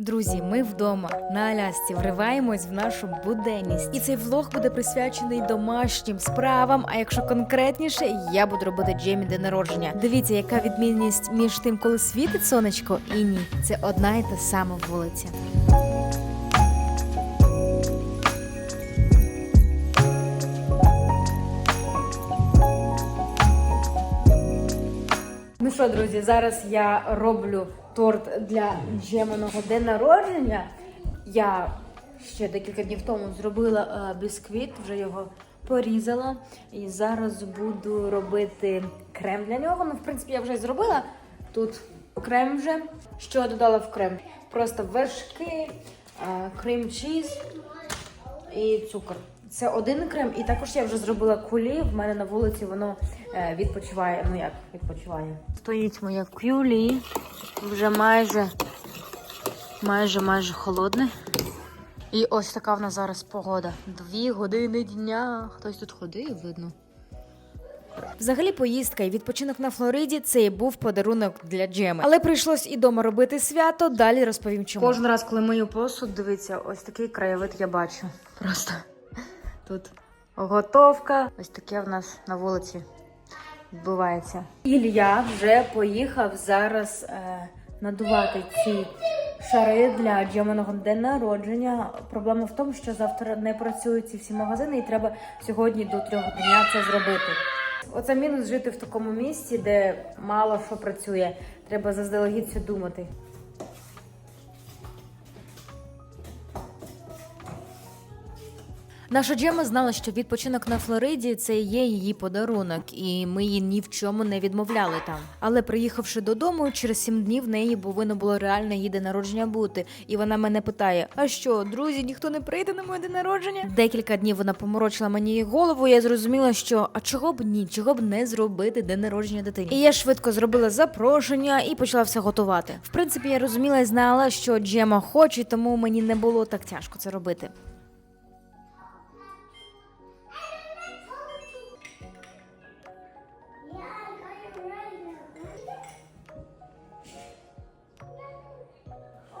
Друзі, ми вдома на Алясці вриваємось в нашу буденність, і цей влог буде присвячений домашнім справам. А якщо конкретніше, я буду робити Джемі день народження. Дивіться, яка відмінність між тим, коли світить сонечко, і ні. Це одна і та сама вулиця. Ну що, друзі, зараз я роблю торт для Джеманого день народження. Я ще декілька днів тому зробила е, бісквіт, вже його порізала. І зараз буду робити крем для нього. Ну, в принципі, я вже зробила. Тут крем вже. Що додала в крем? Просто вершки, е, крем чіз і цукор. Це один крем, і також я вже зробила кулі. В мене на вулиці воно е, відпочиває. Ну як відпочиває? Стоїть моя кюлі, вже майже, майже, майже холодне. І ось така в нас зараз погода. Дві години дня. Хтось тут ходив, видно. Взагалі, поїздка і відпочинок на Флориді це і був подарунок для Джеми. Але прийшлось і дома робити свято. Далі розповім чому. Кожен раз, коли мию посуд, дивіться, ось такий краєвид я бачу. Просто тут готовка. Ось таке в нас на вулиці відбувається. Ілля вже поїхав зараз е, надувати ці шари для Джеманого день народження. Проблема в тому, що завтра не працюють ці всі магазини, і треба сьогодні до трьох дня це зробити. Оце мінус жити в такому місці, де мало що працює. Треба заздалегідь все думати. Наша Джема знала, що відпочинок на Флориді це є її подарунок, і ми їй ні в чому не відмовляли там. Але приїхавши додому, через сім днів в неї повинно було реально її день народження бути. І вона мене питає: А що, друзі, ніхто не прийде на моє день народження? Декілька днів вона поморочила мені голову. Я зрозуміла, що а чого б ні, чого б не зробити день народження дитині. І я швидко зробила запрошення і почала все готувати. В принципі, я розуміла і знала, що Джема хоче, тому мені не було так тяжко це робити.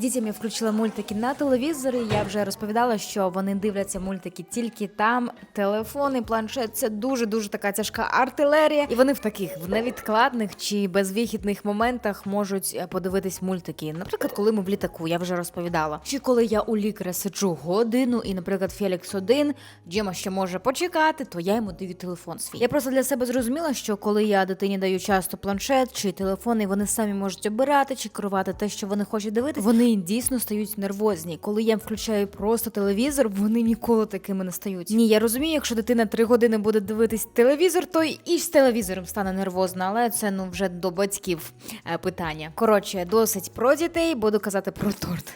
Дітям я включила мультики на телевізорі. Я вже розповідала, що вони дивляться мультики тільки там. Телефони, планшет це дуже дуже така тяжка артилерія, і вони в таких в невідкладних чи безвихідних моментах можуть е, подивитись мультики. Наприклад, коли ми в літаку, я вже розповідала. Чи коли я у лікаря сиджу годину, і, наприклад, Фелікс один, Джема ще може почекати, то я йому даю телефон свій. Я просто для себе зрозуміла, що коли я дитині даю часто планшет чи телефон, і вони самі можуть обирати чи керувати те, що вони хочуть дивитися, вони дійсно стають нервозні. Коли я включаю просто телевізор, вони ніколи такими не стають. Ні, я розумію, якщо дитина три години буде дивитись телевізор, то і з телевізором стане нервозна, але це ну вже до батьків е, питання. Коротше, досить про дітей, буду казати про торт.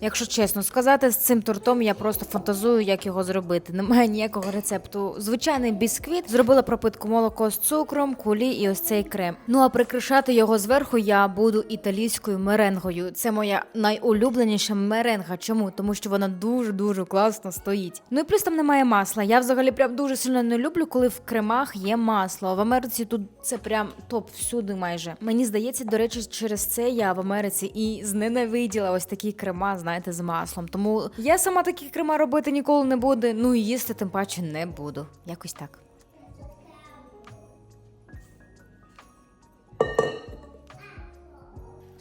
Якщо чесно сказати, з цим тортом я просто фантазую, як його зробити. Немає ніякого рецепту. Звичайний бісквіт зробила пропитку молоко з цукром, кулі і ось цей крем. Ну а прикрашати його зверху я буду італійською меренгою. Це моя найулюбленіша меренга. Чому? Тому що вона дуже дуже класно стоїть. Ну і плюс там немає масла. Я взагалі прям дуже сильно не люблю, коли в кремах є масло. В Америці тут це прям топ всюди майже. Мені здається, до речі, через це я в Америці і зненавиділа ось такі крема, знаєте, з маслом. Тому я сама такі крема робити ніколи не буду. Ну і їсти тим паче не буду. Якось так.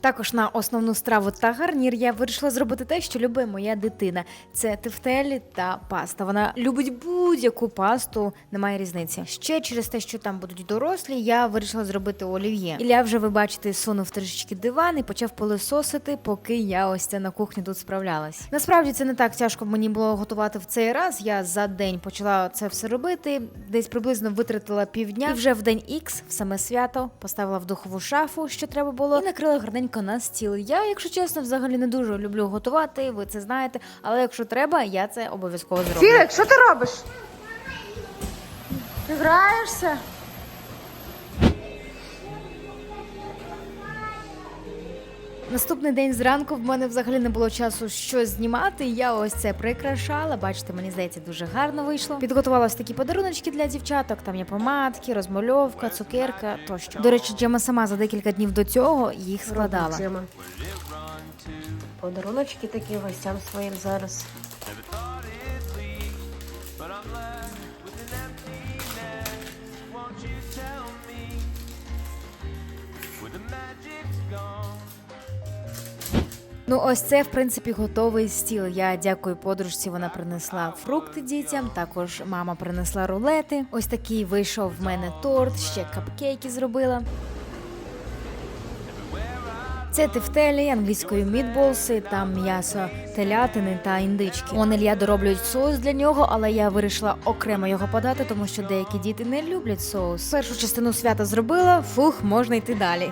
Також на основну страву та гарнір я вирішила зробити те, що любить моя дитина. Це тефтелі та паста. Вона любить будь-яку пасту, немає різниці. Ще через те, що там будуть дорослі, я вирішила зробити олів'є. Ілля вже ви бачите, сунув трішечки диван і почав пилисосити, поки я ось це на кухні тут справлялась. Насправді це не так тяжко мені було готувати в цей раз. Я за день почала це все робити. Десь приблизно витратила півдня. І вже в день Ікс, в саме свято, поставила в духову шафу, що треба було, і накрила гарненько на стіл. Я, якщо чесно, взагалі не дуже люблю готувати, ви це знаєте. Але якщо треба, я це обов'язково зроблю. Філік, що ти робиш? Ти граєшся? Наступний день зранку в мене взагалі не було часу щось знімати. Я ось це прикрашала. Бачите, мені здається, дуже гарно вийшло. Підготувала такі подаруночки для дівчаток. Там є помадки, розмальовка, цукерка тощо. До речі, Джема сама за декілька днів до цього їх складала. Джема. Подаруночки такі гостям своїм зараз. Ну, ось це, в принципі, готовий стіл. Я дякую подружці. Вона принесла фрукти дітям. Також мама принесла рулети. Ось такий вийшов в мене торт, ще капкейки зробила. Це тефтелі, англійською мідболси, там м'ясо телятини та індички. Он Ілья дороблюють соус для нього, але я вирішила окремо його подати, тому що деякі діти не люблять соус. Першу частину свята зробила, фух, можна йти далі.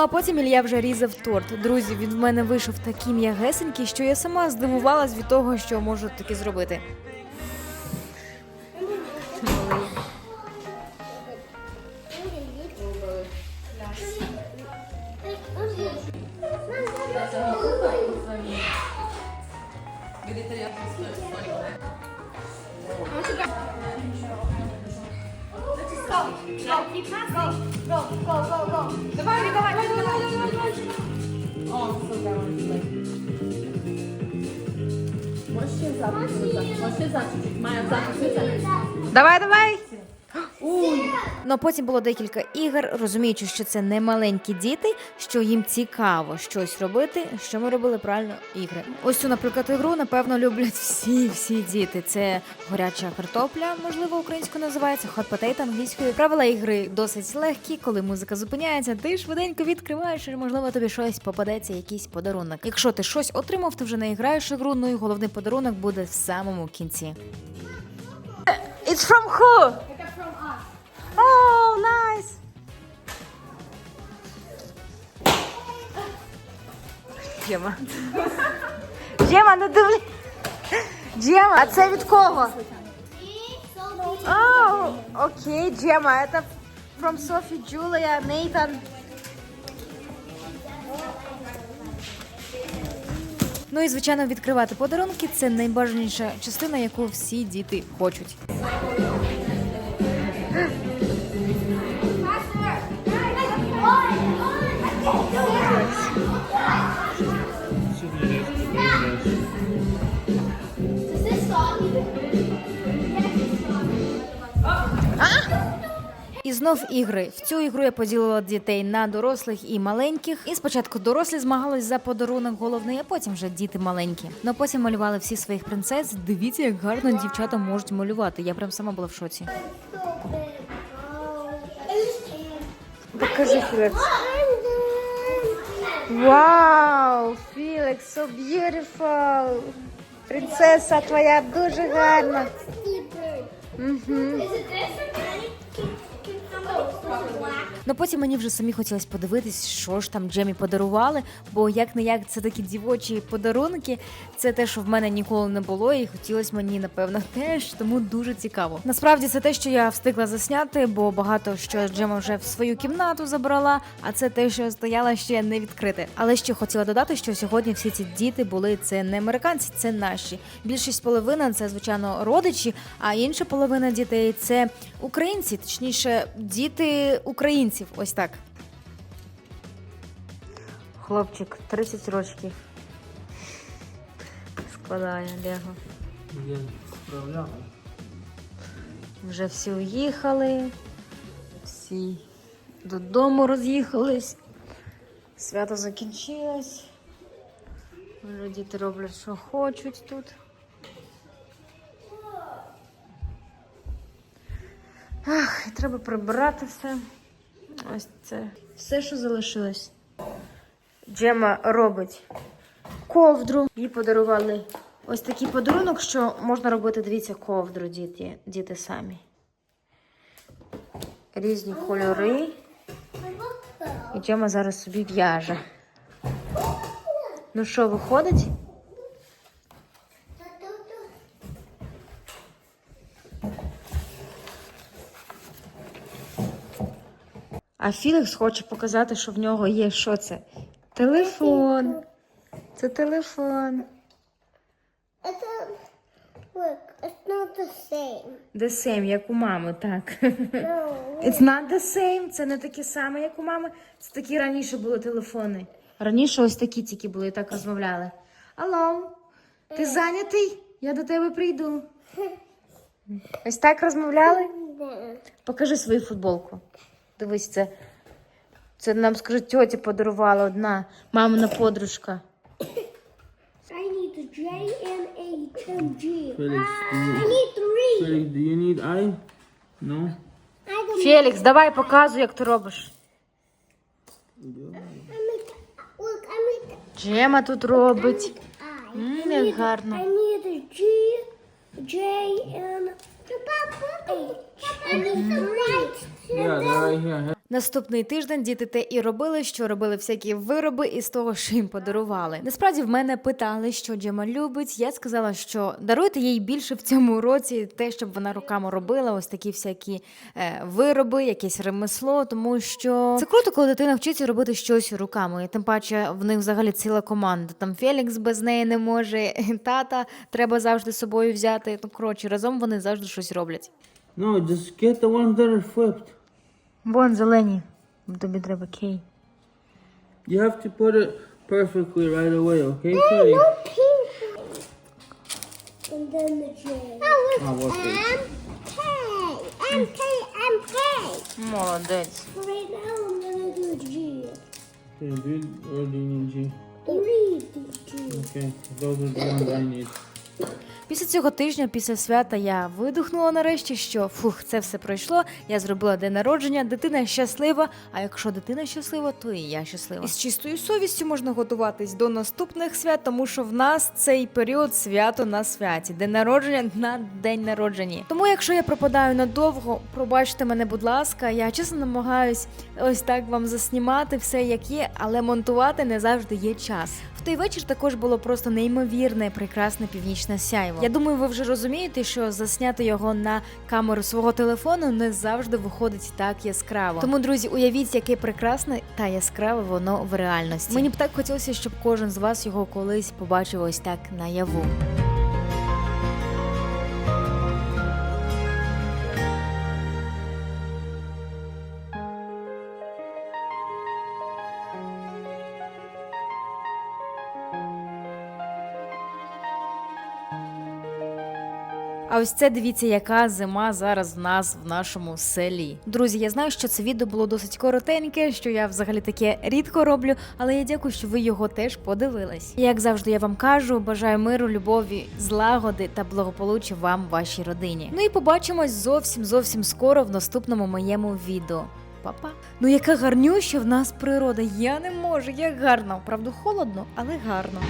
а потім Ілля вже різав торт. Друзі, він в мене вийшов такий м'ягесенький, що я сама здивувалась від того, що можу таке зробити. Давай, давай. Ну а потім було декілька ігор, розуміючи, що це не маленькі діти, що їм цікаво щось робити. Що ми робили правильно ігри. Ось цю, наприклад, ігру напевно люблять всі всі діти. Це горяча картопля, можливо, українською називається hot potato англійською. Правила ігри досить легкі. Коли музика зупиняється, ти швиденько відкриваєш, і можливо тобі щось попадеться, якийсь подарунок. Якщо ти щось отримав, ти вже не граєш ігру. Ну і головний подарунок буде в самому кінці. It's from who? Джема. Джема, не дивись. Джема, а це від кого? Окей, Джема, це from Sophie, Julia, Nathan. Ну і звичайно, відкривати подарунки це найбажаніша частина, яку всі діти хочуть. І знов ігри. В цю ігру я поділила дітей на дорослих і маленьких. І спочатку дорослі змагались за подарунок головний, а потім вже діти маленькі. Ну потім малювали всі своїх принцес. Дивіться, як гарно дівчата можуть малювати. Я прям сама була в шоці. Покажи Філекс. Вау, Філекс, so beautiful. Принцеса твоя дуже гарна. Ну потім мені вже самі хотілося подивитись, що ж там Джемі подарували. Бо як не як це такі дівочі подарунки, це те, що в мене ніколи не було, і хотілося мені напевно теж, тому дуже цікаво. Насправді це те, що я встигла засняти, бо багато що Джема вже в свою кімнату забрала. А це те, що стояло ще не відкрите. Але ще хотіла додати, що сьогодні всі ці діти були це не американці, це наші. Більшість половина це звичайно родичі, а інша половина дітей це українці, точніше, діти українців. Ось так. Хлопчик 30 років. Складає Лего. Я справляю. Вже всі уїхали, всі додому роз'їхались. Свято закінчилось. Вже діти роблять, що хочуть тут. Ах, і треба прибирати все. Ось це. Все, що залишилось. Джема робить ковдру. Їй подарували ось такий подарунок, що можна робити, дивіться, ковдру діти, діти самі. Різні кольори. І Джема зараз собі в'яже. Ну що, виходить? А Філікс хоче показати, що в нього є що це? Телефон. Це телефон. It's a, look, it's not the same. The same, як у мами, так. No. It's not the same. Це не таке саме, як у мами. Це такі раніше були телефони. Раніше ось такі тільки були і так розмовляли. Алло, ти зайнятий? Я до тебе прийду. Ось так розмовляли? Покажи свою футболку. Дивись, це. Це нам, скажи, тьоті подарувала одна мамина подружка. I need the J and H and G. Felix, do I you, need three. Felix, do you need I? No? I don't Фелікс, давай показуй, як ти робиш. I make, look, I make Джема тут робить. I. М, як гарно. I need the G, J, and Yeah, they're right here. Наступний тиждень діти те і робили, що робили всякі вироби із того, що їм подарували. Насправді в мене питали, що Джема любить. Я сказала, що даруйте їй більше в цьому році те, щоб вона руками робила, ось такі всякі е, вироби, якесь ремесло, тому що це круто, коли дитина вчиться робити щось руками. І тим паче в них взагалі ціла команда. Там Фелікс без неї не може, тата треба завжди з собою взяти. Ну коротше, разом вони завжди щось роблять. No, just get the ones that are flipped. Вон зелені. Тобі треба кей. You have to put it perfectly right away, okay, Felix? And then the J. Oh, Ah, what's this? M, K, M, K, M, K. Молодець. Right now I'm gonna do G. Okay, dude, or do you need G? Three do G. Okay, those are the ones I need. Після цього тижня, після свята, я видихнула нарешті, що фух, це все пройшло. Я зробила день народження, дитина щаслива. А якщо дитина щаслива, то і я щаслива. І з чистою совістю можна готуватись до наступних свят, тому що в нас цей період свято на святі, день народження на день народження. Тому, якщо я пропадаю надовго, пробачте мене, будь ласка, я чесно намагаюсь ось так вам заснімати все як є, але монтувати не завжди є час. В той вечір також було просто неймовірне, прекрасне північне сяйво. Я думаю, ви вже розумієте, що засняти його на камеру свого телефону не завжди виходить так яскраво. Тому, друзі, уявіть, яке прекрасне та яскраве воно в реальності. Мені б так хотілося, щоб кожен з вас його колись побачив ось так наяву. А ось це дивіться, яка зима зараз в нас в нашому селі. Друзі, я знаю, що це відео було досить коротеньке, що я взагалі таке рідко роблю, але я дякую, що ви його теж подивились. Як завжди, я вам кажу, бажаю миру, любові, злагоди та благополуччя вам, вашій родині. Ну і побачимось зовсім зовсім скоро в наступному моєму відео. Па-па. Ну яка гарнюща в нас природа. Я не можу, як гарно. Правда, холодно, але гарно.